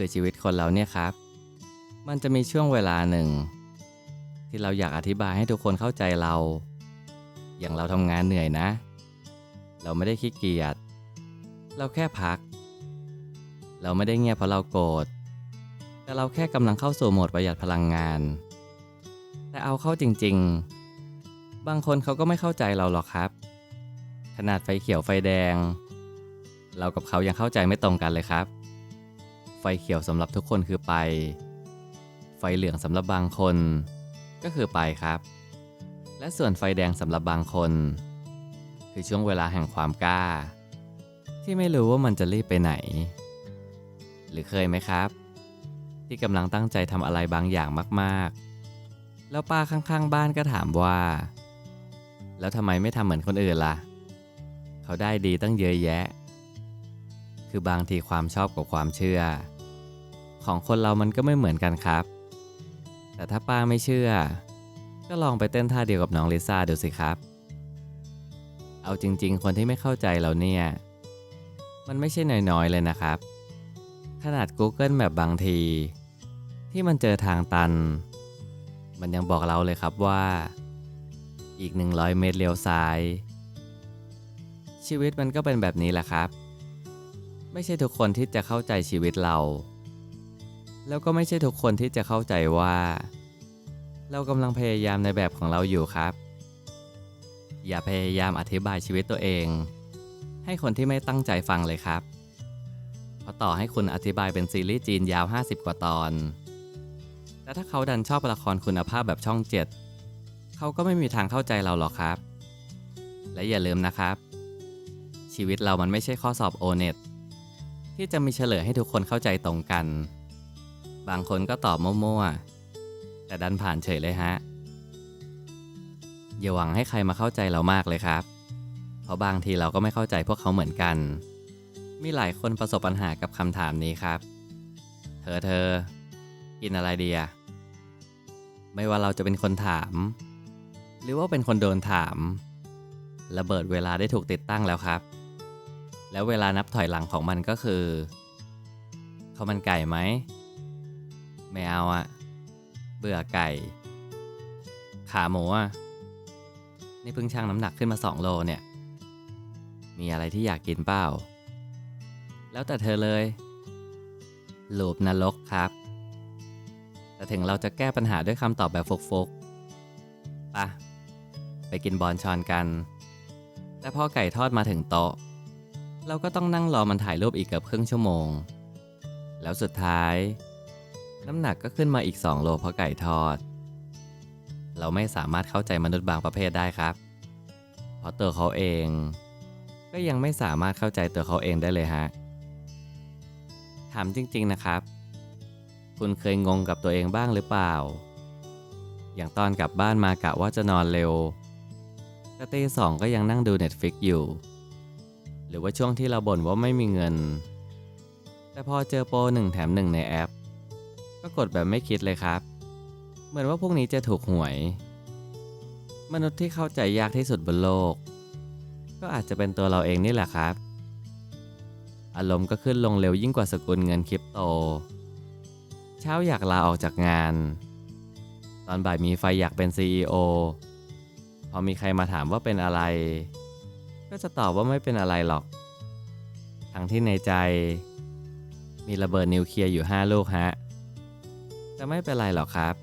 คือชีวิตคนเราเนี่ยครับ มันจะมีช่วงเวลาหนึ่ง ที่เราอยากอธิบายให้ทุกคนเข้าใจเรา อย่างเราทำงานเหนื่อยนะ เราไม่ได้ขี้เกียจ เราแค่พัก เราไม่ได้เงียบเพราะเราโกรธ แต่เราแค่กำลังเข้าสู่โหมดประหยัดพลังงาน แต่เอาเข้าจริง ๆ บางคนเขาก็ไม่เข้าใจเราหรอกครับ ขนาดไฟเขียวไฟแดง เรากับเขายังเข้าใจไม่ตรงกันเลยครับ ไฟเขียวสำหรับทุกคนคือไป ไฟเหลืองสำหรับบางคน ก็คือไปครับ และส่วนไฟแดงสำหรับบางคน คือช่วงเวลาแห่งความกล้า ที่ไม่รู้ว่ามันจะรีบไปไหน หรือเคยไหมครับ ที่กำลังตั้งใจทำอะไรบางอย่างมากๆ แล้วป้าข้างๆ บ้านก็ถามว่า แล้วทำไมไม่ทำเหมือนคนอื่นล่ะ เขาได้ดีตั้งเยอะแยะ คือบางทีความชอบกับความเชื่อ ของคนเรามันก็ไม่เหมือนกันครับ แต่ถ้าป้าไม่เชื่อ ก็ลองไปเต้นท่าเดียวกับน้องลิซ่าดูสิครับ เอาจริง ๆ คนที่ไม่เข้าใจเราเนี่ย มันไม่ใช่น้อยๆเลยนะครับ ขนาด Google แบบบางที ที่มันเจอทางตัน มันยังบอกเราเลยครับว่า อีก 100 เมตรเลี้ยวซ้ายชีวิตมันก็เป็นแบบนี้แหละครับ ไม่ใช่ทุกคนที่จะเข้าใจชีวิตเรา แล้วก็ไม่ใช่ทุกคนที่จะเข้าใจว่า เรากำลังพยายามในแบบของเราอยู่ครับ อย่าพยายามอธิบายชีวิตตัวเอง ให้คนที่ไม่ตั้งใจฟังเลยครับ เพราะต่อให้คุณอธิบายเป็นซีรีส์จีนยาว 50 กว่าตอน แต่ถ้าเขาดันชอบละครคุณภาพแบบช่อง 7 เขาก็ไม่มีทางเข้าใจเราหรอกครับ และอย่าลืมนะครับ ชีวิตเรามันไม่ใช่ข้อสอบโอเน็ต ที่จะมีเฉลยให้ทุกคนเข้าใจตรงกัน บางคนก็ตอบมั่วๆ แต่ดันผ่านเฉยเลยฮะ อย่าหวังให้ใครมาเข้าใจเรามากเลยครับ เพราะบางทีเราก็ไม่เข้าใจพวกเขาเหมือนกัน มีหลายคนประสบปัญหากับคำถามนี้ครับ เธอเธอ กินอะไรดีอะไม่ว่าเราจะเป็นคนถาม หรือว่าเป็นคนโดนถาม ระเบิดเวลาได้ถูกติดตั้งแล้วครับ แล้วเวลานับถอยหลังของมันก็คือข้าวมันไก่ไหมไม่เอาอะเบื่อไก่ ขาหมูอะนี่เพิ่งชั่งน้ำหนักขึ้นมา2โลเนี่ย มีอะไรที่อยากกินเปล่า แล้วแต่เธอเลยลูปนรกครับ แต่ถึงเราจะแก้ปัญหาด้วยคำตอบแบบฟกๆปะไปกินบอลชอนกัน แต่พอไก่ทอดมาถึงโต๊ะ เราก็ต้องนั่งรอมันถ่ายรูปอีกเกือบครึ่งชั่วโมง แล้วสุดท้าย น้ำหนักก็ขึ้นมาอีก 2 โลเพราะไก่ทอด เราไม่สามารถเข้าใจมนุษย์บางประเภทได้ครับ เพราะตัวเขาเอง ก็ยังไม่สามารถเข้าใจตัวเขาเองได้เลยฮะ ถามจริง ๆนะครับ คุณเคยงงกับตัวเองบ้างหรือเปล่า อย่างตอนกลับบ้านมากะว่าจะนอนเร็วก็ตีสองก็ยังนั่งดู Netflix อยู่ หรือว่าช่วงที่เราบ่นว่าไม่มีเงิน แต่พอเจอโปรหนึ่งแถมหนึ่งในแอป ก็กดแบบไม่คิดเลยครับ เหมือนว่าพวกนี้จะถูกหวย มนุษย์ที่เข้าใจยากที่สุดบนโลก ก็อาจจะเป็นตัวเราเองนี่แหละครับ อารมณ์ก็ขึ้นลงเร็วยิ่งกว่าสกุลเงินคริปโต เช้าอยากลาออกจากงาน ตอนบ่ายมีไฟอยากเป็น CEO พอมีใครมาถามว่าเป็นอะไร ก็จะตอบว่าไม่เป็นอะไรหรอก ทั้งที่ในใจ มีระเบิดนิวเคลียร์อยู่ 5 ลูกฮะ แต่ไม่เป็นไรหรอกครับ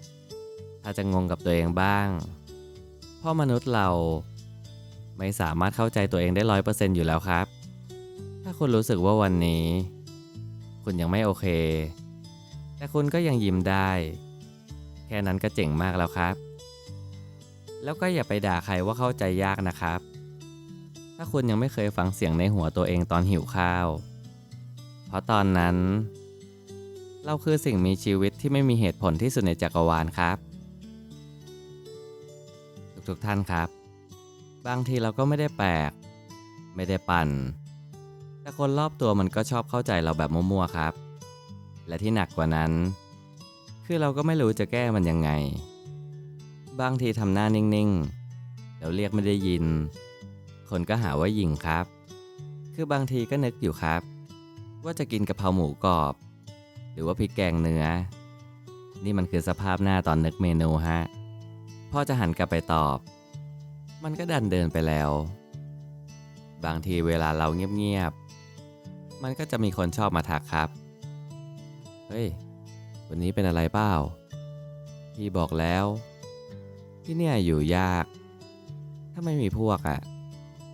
ถ้าจะงงกับตัวเองบ้าง เพราะมนุษย์เราไม่สามารถเข้าใจตัวเองได้ร้อยเปอร์เซ็นต์อยู่แล้วครับ ถ้าคุณรู้สึกว่าวันนี้ คุณยังไม่โอเค แต่คุณก็ยังยิ้มได้ แค่นั้นก็เจ๋งมากแล้วครับ แล้วก็อย่าไปด่าใครว่าเข้าใจยากนะครับ ถ้าคุณยังไม่เคยฟังเสียงในหัวตัวเองตอนหิวข้าว เพราะตอนนั้น เราคือสิ่งมีชีวิตที่ไม่มีเหตุผลที่สุดในจักรวาลครับ ทุกๆท่านครับ บางทีเราก็ไม่ได้แปลก ไม่ได้ปั่น แต่คนรอบตัวมันก็ชอบเข้าใจเราแบบมั่วๆครับ และที่หนักกว่านั้น คือเราก็ไม่รู้จะแก้มันยังไง บางทีทำหน้านิ่งๆแล้วเรียกไม่ได้ยิน คนก็หาว่ายิงครับ คือบางทีก็นึกอยู่ครับ ว่าจะกินกะเพราหมูกรอบ หรือว่าพริกแกงเนื้อ นี่มันคือสภาพหน้าตอนนึกเมนูฮะพ่อจะหันกลับไปตอบ มันก็ดันเดินไปแล้ว บางทีเวลาเราเงียบๆ มันก็จะมีคนชอบมาทักครับ เฮ้ย วันนี้เป็นอะไรเปล่า พี่บอกแล้ว ที่เนี่ยอยู่ยาก ถ้าไม่มีพวกอะ่ะ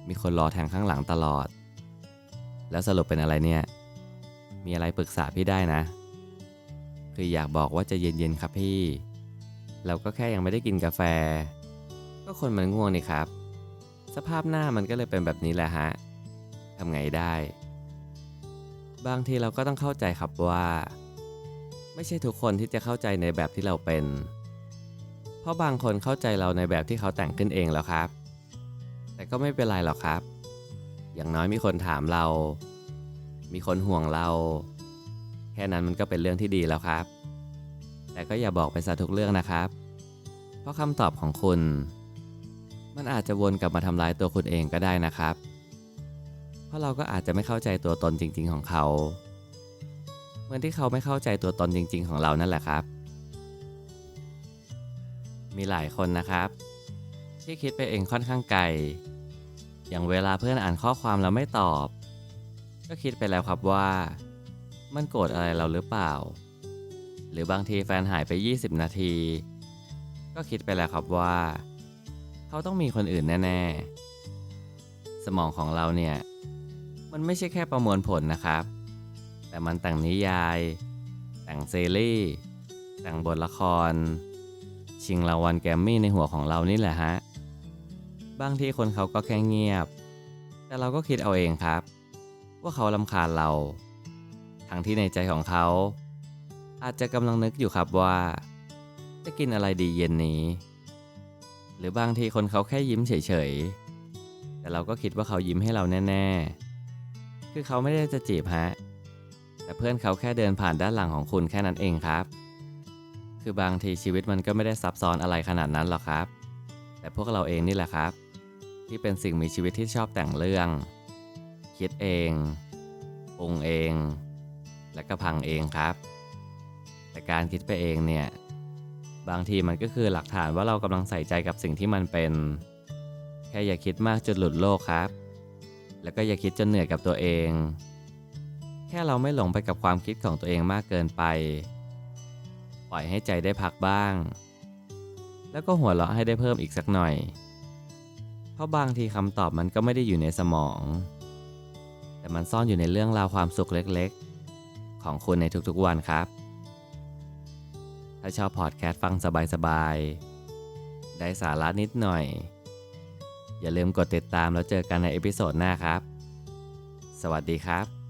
มีคนรอแทงข้างหลังตลอด แล้วสรุปเป็นอะไรเนี่ย มีอะไรปรึกษาพี่ได้นะ คืออยากบอกว่าจะเย็นๆครับพี่ เราก็แค่ยังไม่ได้กินกาแฟ ก็คนมันง่วงนี่ครับ สภาพหน้ามันก็เลยเป็นแบบนี้แหละฮะทำไงได้ บางทีเราก็ต้องเข้าใจครับว่า ไม่ใช่ทุกคนที่จะเข้าใจในแบบที่เราเป็น เพราะบางคนเข้าใจเราในแบบที่เขาแต่งขึ้นเองแล้วครับ แต่ก็ไม่เป็นไรหรอกครับ อย่างน้อยมีคนถามเรา มีคนห่วงเรา แค่นั้นมันก็เป็นเรื่องที่ดีแล้วครับ แต่ก็อย่าบอกไปซะทุกเรื่องนะครับ เพราะคำตอบของคุณ มันอาจจะวนกลับมาทำร้ายตัวคุณเองก็ได้นะครับ เพราะเราก็อาจจะไม่เข้าใจตัวตนจริง ๆ ของเขาเหมือนที่เขาไม่เข้าใจตัวตนจริง ๆ ของเรานั่นแหละครับมีหลายคนนะครับ ที่คิดไปเองค่อนข้างไกล อย่างเวลาเพื่อนอ่านข้อความแล้วไม่ตอบ ก็คิดไปแล้วครับว่า มันโกรธอะไรเราหรือเปล่า หรือบางทีแฟนหายไป 20 นาที ก็คิดไปแล้วครับว่า เขาต้องมีคนอื่นแน่ ๆ สมองของเราเนี่ย มันไม่ใช่แค่ประมวลผลนะครับ แต่มันแต่งนิยาย แต่งซีรีส์แต่งบทละคร ชิงรางวัลแกรมมี่ในหัวของเรานี่แหละฮะ บางทีคนเขาก็แค่เงียบ แต่เราก็คิดเอาเองครับ ว่าเขาลำคาญเรา ทั้งที่ในใจของเขา อาจจะกำลังนึกอยู่ครับว่า จะกินอะไรดีเย็นนี้ หรือบางทีคนเขาแค่ยิ้มเฉยๆ แต่เราก็คิดว่าเขายิ้มให้เราแน่ๆ คือเขาไม่ได้จะจีบฮะ แต่เพื่อนเขาแค่เดินผ่านด้านหลังของคุณแค่นั้นเองครับ คือบางทีชีวิตมันก็ไม่ได้ซับซ้อนอะไรขนาดนั้นหรอกครับแต่พวกเราเองนี่แหละครับ ที่เป็นสิ่งมีชีวิตที่ชอบแต่งเรื่อง คิดเองปรุงเอง และก็พังเองครับ แต่การคิดไปเองเนี่ย บางทีมันก็คือหลักฐานว่าเรากำลังใส่ใจกับสิ่งที่มันเป็น แค่อย่าคิดมากจนหลุดโลกครับ แล้วก็อย่าคิดจนเหนื่อยกับตัวเอง แค่เราไม่หลงไปกับความคิดของตัวเองมากเกินไป ปล่อยให้ใจได้พักบ้าง แล้วก็หัวเราะให้ได้เพิ่มอีกสักหน่อย ราะบางทีคำตอบมันก็ไม่ได้อยู่ในสมอง แต่มันซ่อนอยู่ในเรื่องราวความสุขเล็กๆ ของคุณในทุกๆวันครับ ถ้าชอบพอดแคสต์ฟังสบายๆ ได้สาระนิดหน่อย อย่าลืมกดติดตามแล้วเจอกันในเอพิโซดหน้าครับ สวัสดีครับ